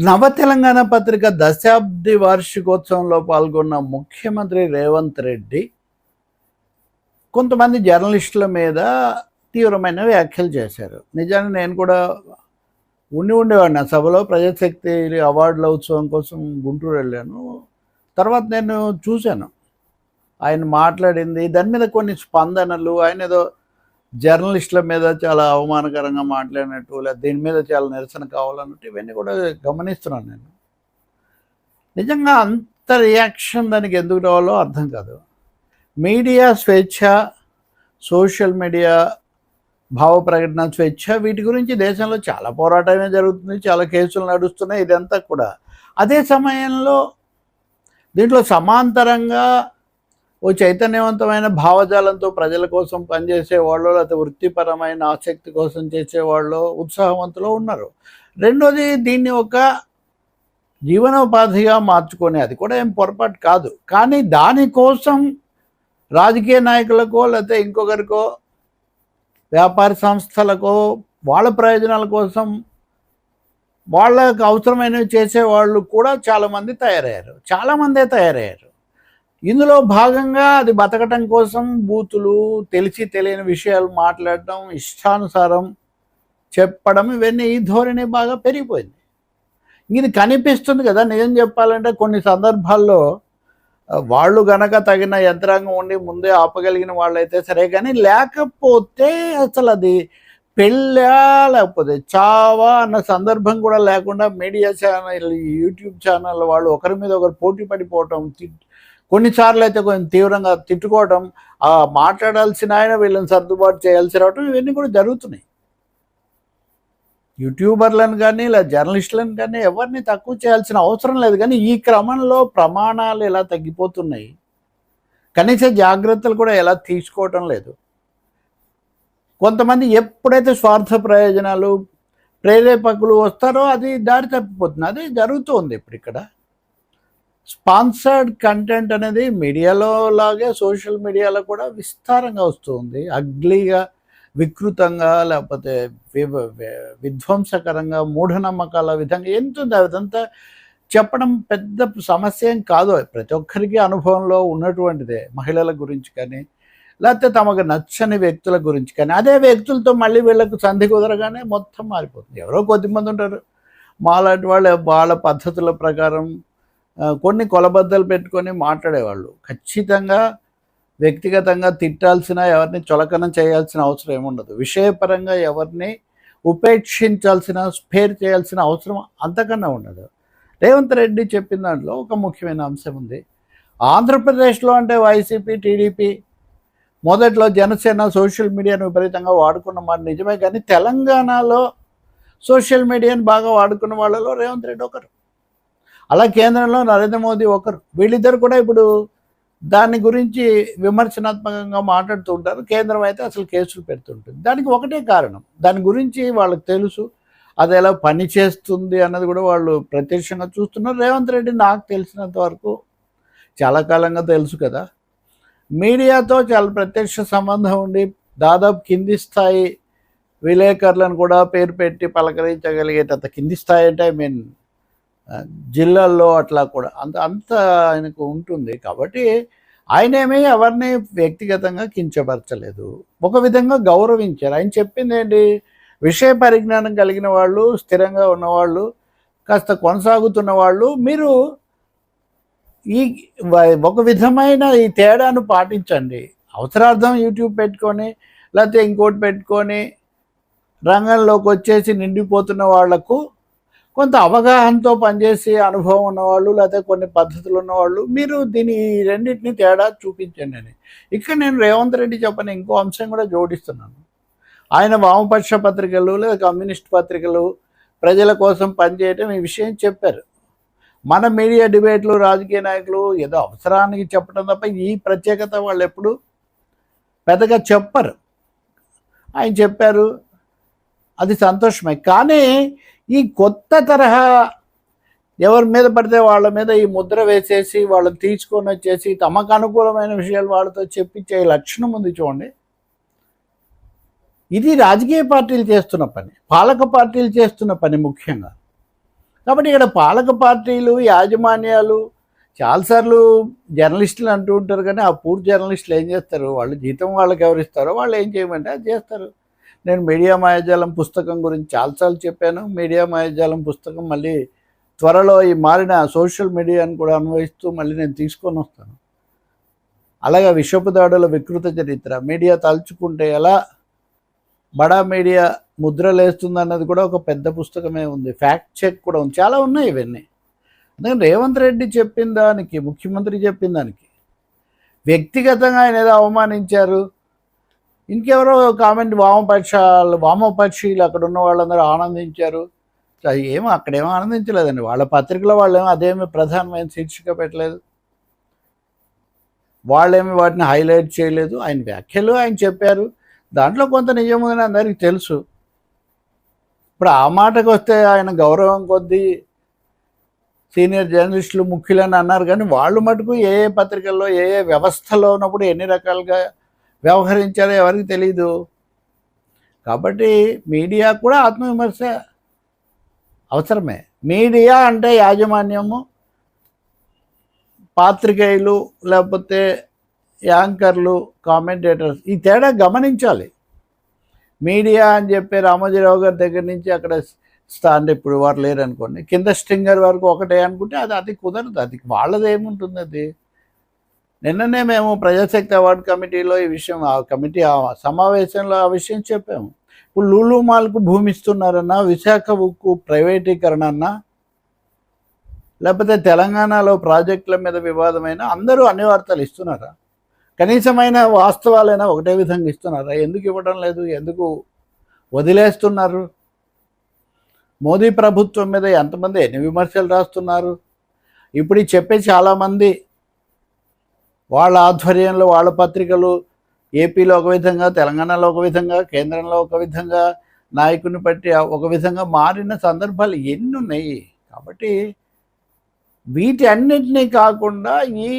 నవ తెలంగాణ పత్రిక దశాబ్ది వార్షికోత్సవంలో పాల్గొన్న ముఖ్యమంత్రి రేవంత్ రెడ్డి కొంతమంది జర్నలిస్టుల మీద తీవ్రమైన వ్యాఖ్యలు చేశారు. నిజానికి నేను కూడా ఉండి ఉండేవాడిని. ఆ సభలో ప్రజాశక్తి అవార్డుల ఉత్సవం కోసం గుంటూరు వెళ్ళాను. తర్వాత నేను చూశాను. ఆయన మాట్లాడింది. దాని మీద కొన్ని స్పందనలు ఆయన ఏదో జర్నలిస్టుల మీద చాలా అవమానకరంగా మాట్లాడినట్టు లేదా దీని మీద చాలా నిరసన కావాలన్నట్టు ఇవన్నీ కూడా గమనిస్తున్నాను నేను. నిజంగా అంత రియాక్షన్ దానికి ఎందుకు రావాలో అర్థం కాదు. మీడియా స్వేచ్ఛ సోషల్ మీడియా భావ ప్రకటన స్వేచ్ఛ వీటి గురించి దేశంలో చాలా పోరాటమే జరుగుతుంది చాలా కేసులు నడుస్తున్నాయి ఇదంతా కూడా. అదే సమయంలో దీంట్లో సమాంతరంగా ఓ చైతన్యవంతమైన భావజాలంతో ప్రజల కోసం పనిచేసేవాళ్ళు లేకపోతే వృత్తిపరమైన ఆసక్తి కోసం చేసేవాళ్ళు ఉత్సాహవంతులు ఉన్నారు. రెండోది దీన్ని ఒక జీవనోపాధిగా మార్చుకొని అది కూడా ఏం పొరపాటు కాదు. కానీ దానికోసం రాజకీయ నాయకులకో లేకపోతే ఇంకొకరికో వ్యాపార సంస్థలకో వాళ్ళ ప్రయోజనాల కోసం వాళ్ళకు అవసరమైనవి చేసేవాళ్ళు కూడా చాలామంది తయారయ్యారు. చాలామందే తయారయ్యారు. ఇందులో భాగంగా అది బతకటం కోసం బూతులు తెలిసి తెలియని విషయాలు మాట్లాడటం ఇష్టానుసారం చెప్పడం ఇవన్నీ ఈ ధోరణి బాగా పెరిగిపోయింది. ఇది కనిపిస్తుంది కదా నిజం చెప్పాలంటే కొన్ని సందర్భాల్లో వాళ్ళు గనక తగిన యంత్రాంగం ఉండి ముందే ఆపగలిగిన వాళ్ళైతే సరే కానీ లేకపోతే అసలు అది పెళ్ళా లేకపోతే చావా అన్న సందర్భం కూడా లేకుండా మీడియా ఛానల్ యూట్యూబ్ ఛానల్ వాళ్ళు ఒకరి మీద ఒకరు పోటీ పడిపోవటం తి- కొన్నిసార్లు అయితే కొంచెం తీవ్రంగా తిట్టుకోవడం ఆ మాట్లాడాల్సిన ఆయన వీళ్ళని సర్దుబాటు చేయాల్సి రావటం ఇవన్నీ కూడా జరుగుతున్నాయి. యూట్యూబర్లను కానీ లేదా జర్నలిస్టులను కానీ ఎవరిని తక్కువ చేయాల్సిన అవసరం లేదు. కానీ ఈ క్రమంలో ప్రమాణాలు ఎలా తగ్గిపోతున్నాయి? కనీస జాగ్రత్తలు కూడా ఎలా తీసుకోవటం లేదు. కొంతమంది ఎప్పుడైతే స్వార్థ ప్రయోజనాలు ప్రేరేపకులు వస్తారో అది దారి తప్పిపోతుంది. అది జరుగుతుంది ఇప్పుడు ఇక్కడ. స్పాన్సర్డ్ కంటెంట్ అనేది మీడియాలో లాగే సోషల్ మీడియాలో కూడా విస్తారంగా వస్తుంది. అగ్లీగా వికృతంగా లేకపోతే వి- విధ్వంసకరంగా మూఢనమ్మకాల విధంగా ఎంత ఉంది అదంతా చెప్పడం పెద్ద సమస్య ఏం కాదు. ప్రతి ఒక్కరికి అనుభవంలో ఉన్నటువంటిదే మహిళల గురించి కానీ లేకపోతే తమకు నచ్చని వ్యక్తుల గురించి కానీ అదే వ్యక్తులతో మళ్ళీ వీళ్ళకు సంధి కుదరగానే మొత్తం మారిపోతుంది. ఎవరో కొద్దిమంది ఉంటారు. మాలాంటి వాళ్ళ వాళ్ళ పద్ధతుల ప్రకారం కొన్ని కొలబద్దలు పెట్టుకొని మాట్లాడేవాళ్ళు. ఖచ్చితంగా వ్యక్తిగతంగా తిట్టాల్సిన ఎవరిని చులకన చేయాల్సిన అవసరం ఏముండదు. విషయపరంగా ఎవరిని ఉపేక్షించాల్సిన స్పేర్ చేయాల్సిన అవసరం అంతకన్నా ఉండదు. రేవంత్ రెడ్డి చెప్పిన దాంట్లో ఒక ముఖ్యమైన అంశం ఉంది. ఆంధ్రప్రదేశ్లో అంటే వైసీపీ టీడీపీ మొదట్లో జనసేన సోషల్ మీడియాను విపరీతంగా వాడుకున్న మాట నిజమే. కానీ తెలంగాణలో సోషల్ మీడియాను బాగా వాడుకున్న వాళ్ళలో రేవంత్ రెడ్డి ఒకరు. అలా కేంద్రంలో నరేంద్ర మోదీ ఒకరు. వీళ్ళిద్దరు కూడా ఇప్పుడు దాని గురించి విమర్శనాత్మకంగా మాట్లాడుతూ ఉంటారు. కేంద్రం అయితే అసలు కేసులు పెడుతుంటుంది. దానికి ఒకటే కారణం. దాని గురించి వాళ్ళకి తెలుసు. అది ఎలా పనిచేస్తుంది అన్నది కూడా వాళ్ళు ప్రత్యక్షంగా చూస్తున్నారు. రేవంత్ రెడ్డి నాకు తెలిసినంత వరకు చాలా కాలంగా తెలుసు కదా. మీడియాతో చాలా ప్రత్యక్ష సంబంధం ఉండి దాదాపు కింది స్థాయి విలేకరులను కూడా పేరు పెట్టి పలకరించగలిగేటంత కింది స్థాయి అంటే ఐ మీన్ జిల్లాల్లో అట్లా కూడా అంత అంత ఆయనకు ఉంటుంది కాబట్టి ఆయనేమీ ఎవరిని వ్యక్తిగతంగా కించపరచలేదు. ఒక విధంగా గౌరవించారు. ఆయన చెప్పింది ఏంటి? విషయ పరిజ్ఞానం కలిగిన వాళ్ళు స్థిరంగా ఉన్నవాళ్ళు కాస్త కొనసాగుతున్న వాళ్ళు మీరు ఈ ఒక విధమైన ఈ తేడాను పాటించండి. అవసరార్థం యూట్యూబ్ పెట్టుకొని లేకపోతే ఇంకోటి పెట్టుకొని రంగంలోకి వచ్చేసి నిండిపోతున్న వాళ్ళకు కొంత అవగాహనతో పనిచేసే అనుభవం ఉన్నవాళ్ళు లేకపోతే కొన్ని పద్ధతులు ఉన్నవాళ్ళు మీరు దీని రెండింటిని తేడా చూపించండి అని. ఇక్కడ నేను రేవంత్ రెడ్డి చెప్పని ఇంకో అంశం కూడా జోడిస్తున్నాను. ఆయన వామపక్ష పత్రికలు లేదా కమ్యూనిస్ట్ పత్రికలు ప్రజల కోసం పనిచేయటం ఈ విషయం చెప్పారు. మన మీడియా డిబేట్లు రాజకీయ నాయకులు ఏదో అవసరానికి చెప్పడం తప్ప ఈ ప్రత్యేకత వాళ్ళు ఎప్పుడు పెద్దగా చెప్పరు. ఆయన చెప్పారు అది సంతోషమే. కానీ ఈ కొత్త తరహా ఎవరి మీద పడితే వాళ్ళ మీద ఈ ముద్ర వేసేసి వాళ్ళని తీసుకొని వచ్చేసి తమకు అనుకూలమైన విషయాలు వాళ్ళతో చెప్పించే లక్షణం ఉంది చూడండి. ఇది రాజకీయ పార్టీలు చేస్తున్న పని పాలక పార్టీలు చేస్తున్న పని ముఖ్యంగా. కాబట్టి ఇక్కడ పాలక పార్టీలు యాజమాన్యాలు చాలాసార్లు జర్నలిస్టులు అంటూ ఉంటారు కానీ ఆ పూర్ జర్నలిస్టులు ఏం చేస్తారు? వాళ్ళు జీతం వాళ్ళకి ఎవరిస్తారో వాళ్ళు ఏం చేయమంటే అది చేస్తారు. నేను మీడియా మాయాజాలం పుస్తకం గురించి చాలాసార్లు చెప్పాను. మీడియా మాయాజాలం పుస్తకం మళ్ళీ త్వరలో ఈ మారిన సోషల్ మీడియాను కూడా అన్వయిస్తూ మళ్ళీ నేను తీసుకొని వస్తాను. అలాగే విశ్వపు దాడుల వికృత చరిత్ర మీడియా తలుచుకుంటే ఎలా బడా మీడియా ముద్రలేస్తుందన్నది కూడా ఒక పెద్ద పుస్తకమే ఉంది. ఫ్యాక్ట్ చెక్ కూడా ఉంది. చాలా ఉన్నాయి ఇవన్నీ. అందుకని రేవంత్ రెడ్డి చెప్పిన దానికి ముఖ్యమంత్రి చెప్పిన దానికి వ్యక్తిగతంగా ఆయన ఏదో అవమానించారు. ఇంకెవరో కామెంట్ వామపక్షాలు వామపక్షులు అక్కడ ఉన్న వాళ్ళందరూ ఆనందించారు. అది ఏమో అక్కడేమో ఆనందించలేదండి. వాళ్ళ పత్రికలో వాళ్ళేమో అదేమి ప్రధానమైన శీర్షిక పెట్టలేదు. వాళ్ళేమి వాటిని హైలైట్ చేయలేదు. ఆయన వ్యాఖ్యలు ఆయన చెప్పారు. దాంట్లో కొంత నిజం ఉందని అందరికీ తెలుసు. ఇప్పుడు ఆ మాటకు వస్తే ఆయన గౌరవం కొద్దీ సీనియర్ జర్నలిస్టులు ముఖ్యులని అన్నారు కానీ వాళ్ళు మటుకు ఏ ఏ పత్రికల్లో ఏ ఏ వ్యవస్థలో ఉన్నప్పుడు ఎన్ని రకాలుగా వ్యవహరించారో ఎవరికి తెలియదు కాబట్టి మీడియా కూడా ఆత్మవిమర్శ అవసరమే. మీడియా అంటే యాజమాన్యము పాత్రికేయులు లేకపోతే యాంకర్లు కామెంటేటర్స్ ఈ తేడా గమనించాలి. మీడియా అని చెప్పి రామోజీరావు గారి దగ్గర నుంచి అక్కడ స్టాండ్ ఇప్పుడు వారు లేరు అనుకోండి కింద స్ట్రింగర్ వరకు ఒకటే అనుకుంటే అది అది కుదరదు. అది వాళ్ళది ఏముంటుంది అది? నిన్ననే మేము ప్రజాశక్తి అవార్డు కమిటీలో ఈ విషయం ఆ కమిటీ ఆ సమావేశంలో ఆ విషయం చెప్పాము. ఇప్పుడు లూలు మాల్కు భూమి ఇస్తున్నారన్నా విశాఖ ఉక్కు ప్రైవేటీకరణ అన్నా లేకపోతే తెలంగాణలో ప్రాజెక్టుల మీద వివాదమైన అందరూ అన్ని వార్తలు ఇస్తున్నారా? కనీసమైన వాస్తవాలైనా ఒకటే విధంగా ఇస్తున్నారా? ఎందుకు ఇవ్వడం లేదు? ఎందుకు వదిలేస్తున్నారు? మోదీ ప్రభుత్వం మీద ఎంతమంది ఎన్ని విమర్శలు రాస్తున్నారు? ఇప్పుడు చెప్పే చాలామంది వాళ్ళ ఆధ్వర్యంలో వాళ్ళ పత్రికలు ఏపీలో ఒక విధంగా తెలంగాణలో ఒక విధంగా కేంద్రంలో ఒక విధంగా నాయకుని బట్టి ఒక విధంగా మారిన సందర్భాలు ఎన్ని ఉన్నాయి? కాబట్టి వీటి అన్నిటినీ కాకుండా ఈ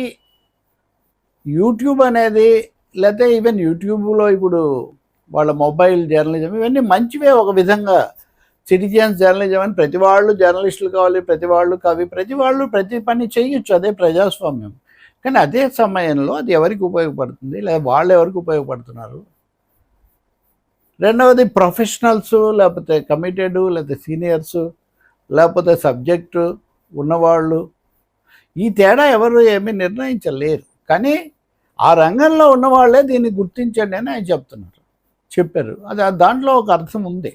యూట్యూబ్ అనేది లేకపోతే ఈవెన్ యూట్యూబ్లో ఇప్పుడు వాళ్ళ మొబైల్ జర్నలిజం ఇవన్నీ మంచివే ఒక విధంగా. సిటిజన్స్ జర్నలిజం అని ప్రతి వాళ్ళు జర్నలిస్టులు కావాలి ప్రతి వాళ్ళు కవి ప్రతి వాళ్ళు ప్రతి పని చేయొచ్చు అదే ప్రజాస్వామ్యం. కానీ అదే సమయంలో అది ఎవరికి ఉపయోగపడుతుంది? లేదా వాళ్ళు ఎవరికి ఉపయోగపడుతున్నారు? రెండవది ప్రొఫెషనల్స్ లేకపోతే కమిటెడ్ లేకపోతే సీనియర్స్ లేకపోతే సబ్జెక్టు ఉన్నవాళ్ళు. ఈ తేడా ఎవరు ఏమీ నిర్ణయించలేరు. కానీ ఆ రంగంలో ఉన్నవాళ్ళే దీన్ని గుర్తించండి అని ఆయన చెప్తున్నారు. చెప్పారు. అది దాంట్లో ఒక అర్థం ఉంది.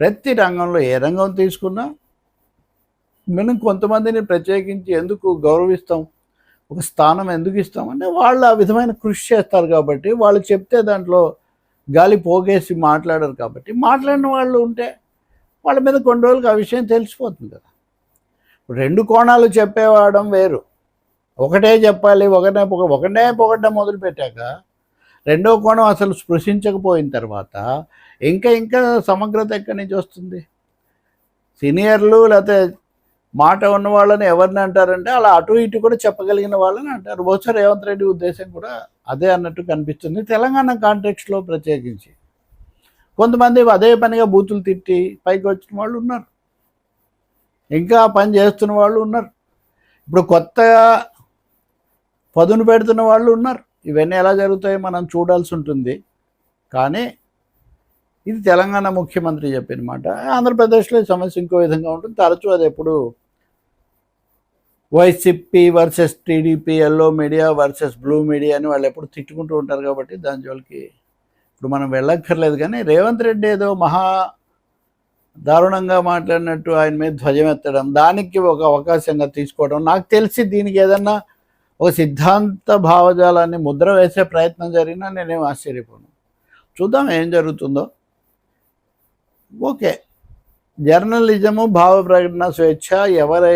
ప్రతి రంగంలో ఏ రంగం తీసుకున్నా మనం కొంతమందిని ప్రత్యేకించి ఎందుకు గౌరవిస్తాం? ఒక స్థానం ఎందుకు ఇస్తామంటే వాళ్ళు ఆ విధమైన కృషి చేస్తారు కాబట్టి వాళ్ళు చెప్తే దాంట్లో గాలి పోగేసి మాట్లాడరు కాబట్టి మాట్లాడిన వాళ్ళు ఉంటే వాళ్ళ మీద కొన్ని రోజులకు ఆ విషయం తెలిసిపోతుంది కదా. రెండు కోణాలు చెప్పేవాడం వేరు. ఒకటే చెప్పాలి ఒకటే పొగ ఒకటే పొగడ్డం మొదలుపెట్టాక రెండో కోణం అసలు స్పృశించకపోయిన తర్వాత ఇంకా ఇంకా సమగ్రత ఎక్కడి నుంచి వస్తుంది? సీనియర్లు లేకపోతే మాట ఉన్న వాళ్ళని ఎవరిని అంటారంటే అలా అటు ఇటు కూడా చెప్పగలిగిన వాళ్ళని అంటారు. బహుశా రేవంత్ రెడ్డి ఉద్దేశం కూడా అదే అన్నట్టు కనిపిస్తుంది. తెలంగాణ కాంటెక్స్లో ప్రత్యేకించి కొంతమంది అదే పనిగా బూతులు తిట్టి పైకి వచ్చిన వాళ్ళు ఉన్నారు. ఇంకా పని చేస్తున్న వాళ్ళు ఉన్నారు. ఇప్పుడు కొత్తగా పదును పెడుతున్న వాళ్ళు ఉన్నారు. ఇవన్నీ ఎలా జరుగుతాయో మనం చూడాల్సి ఉంటుంది. కానీ ఇది తెలంగాణ ముఖ్యమంత్రి చెప్పిన మాట. ఆంధ్రప్రదేశ్లో సమస్య ఇంకో విధంగా ఉంటుంది. తరచూ అది ఎప్పుడు YCP versus TDP yellow media versus blue media అని వాళ్ళు ఎప్పుడు తిట్టుకుంటూ ఉంటారు కాబట్టి దాని జోలికి ఇప్పుడు మనం వెళ్ళక్కర్లేదు. కానీ రేవంత్ రెడ్డి ఏదో మహా దారుణంగా మాట్లాడినట్టు ఆయన మీద ధ్వజం ఎత్తడం దానికి ఒక అవకాశంగా తీసుకోవడం నాకు తెలిసి దీనికి ఏదన్నా ఒక సిద్ధాంత భావజాలాన్ని ముద్ర వేసే ప్రయత్నం జరిగినా నేనేం ఆశ్చర్యపోను. చూద్దాం ఏం జరుగుతుందో. ఓకే. జర్నలిజము భావ ప్రకటన స్వేచ్ఛ ఎవరై